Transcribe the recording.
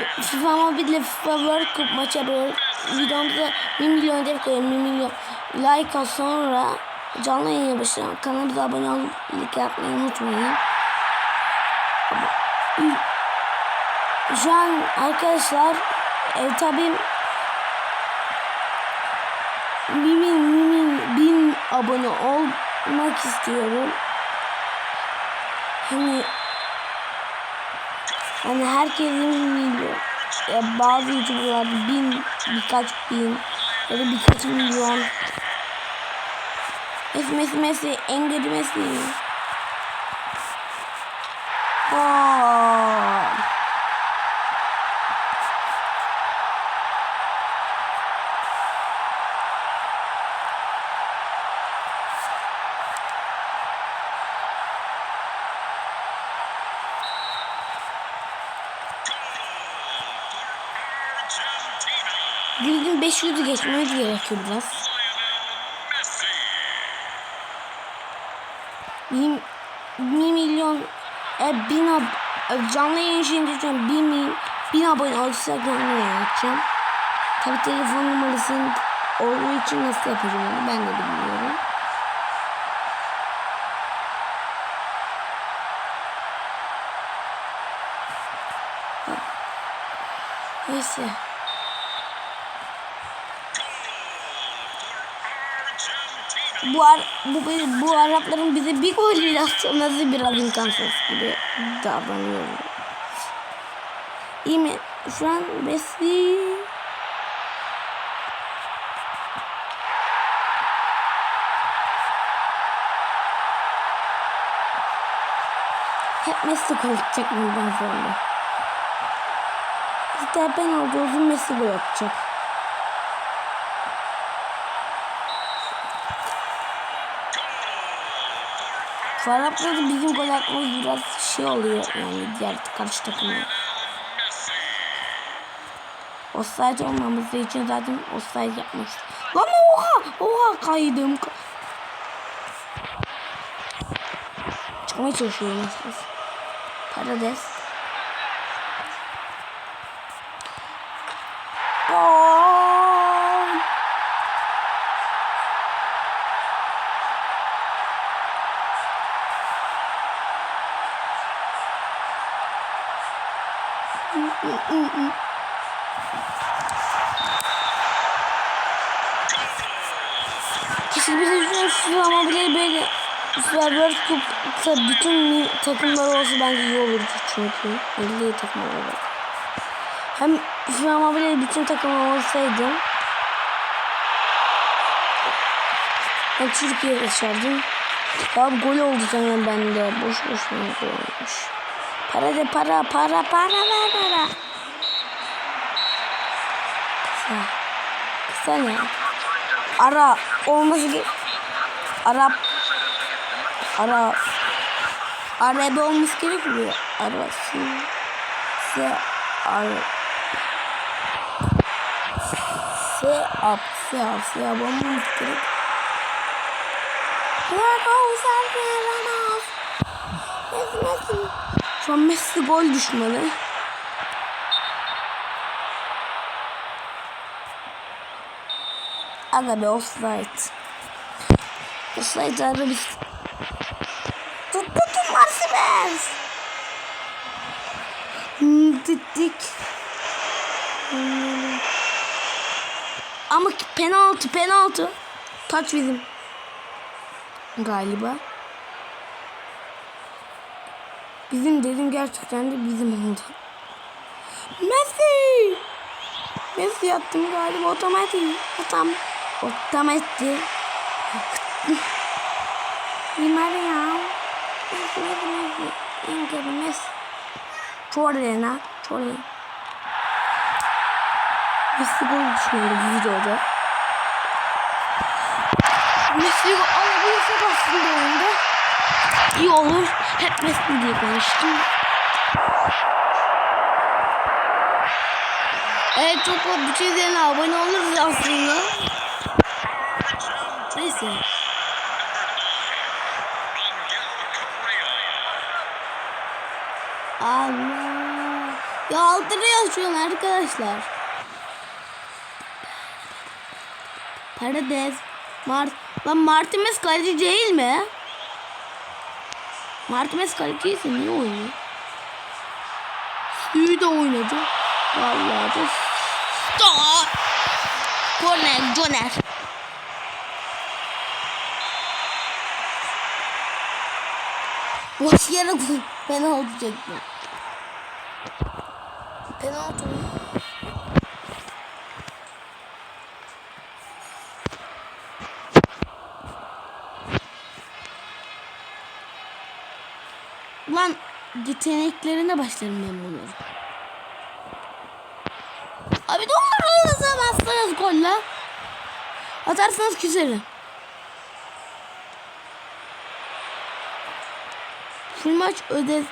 FIFA Mobile FIFA World Cup maçı yapıyoruz. Videomda 1 milyon hedef koyuyorum. 1 milyon like sonra canlı yayına başlayalım. Kanalımıza abone olup like atmayı unutmayın. Şu an arkadaşlar e, tabii bin, bin, bin abone olmak istiyorum. Hani hani herkesin milyon ya bazı youtuberlar bin birkaç bin ya da birkaç milyon Messi Messi Messi engedi Messi Aa. Ligin 500'ü geçmemiz gerekiyor biraz. Bir, bir milyon e, bin ab e, canlı yayın şimdi şu an bin, bin, bin abone olursa canlı yayın açacağım. Tabi telefon numarasının olduğu için nasıl yapacağım onu ben de bilmiyorum. Neyse. Bu, Ar bu, bu Arapların bize bir gol bile atması biraz imkansız gibi davranıyor. İyi mi? Şu an Messi hep Messi kalacak bundan sonra. İster penaltı olsun Messi gol atacak. Farap'ta da bizim gol atmamız biraz şey oluyor yani diğer karşı takıma. Offside olmaması için zaten offside yapmak Lan oha! Oha kaydım. Çıkmaya çalışıyorum. Parades. Kesin bir de şu ama bile böyle World Cup'ta bütün takımlar olsa bence iyi olurdu çünkü. Milli takımlar olur. Hem ama bile bütün takımlar olsaydı ben Türkiye yaşardım. Ya gol oldu sanırım bende. Boş boş gol olmuş. Para de para para para ver para. Kısa. Kısa ne? Ara olması ge Arap Ara Araba olması gerekmiyor. Arası Se Ara Se Ap Se Ap Se Ap olmaması gerek. Messi Messi Şu an Messi gol düşmanı. Aga be offside. Offside abi biz. Tut Marsimes. Tuttuk. Ama penaltı penaltı. Taç bizim. Galiba. Bizim dedim gerçekten de bizim oldu. Messi! Messi yaptım galiba otomatik. Otom otomatik. Di Maria. Messi, Messi, Messi. Messi. Çorena, Çorena. Messi gol düşünüyorum videoda. Messi alabilirse aslında oyunda iyi olur. Hep Messi diye konuştum. Evet çok bu çizgilerine abone oluruz aslında. Neyse. Allah. Ya şu an arkadaşlar. Paredes. Mart Lan Martinez kaleci değil mi? Martinez kaleciyse niye oynuyor? Suyu da oynadı. Vallahi de. Stop. Korner, Joner. Boş yere. Penaltı çekti. Penaltı Lan yeteneklerine başlarım ben bunları. Abi olur atamazsınız golle. Atarsanız küserim. Full maç ödet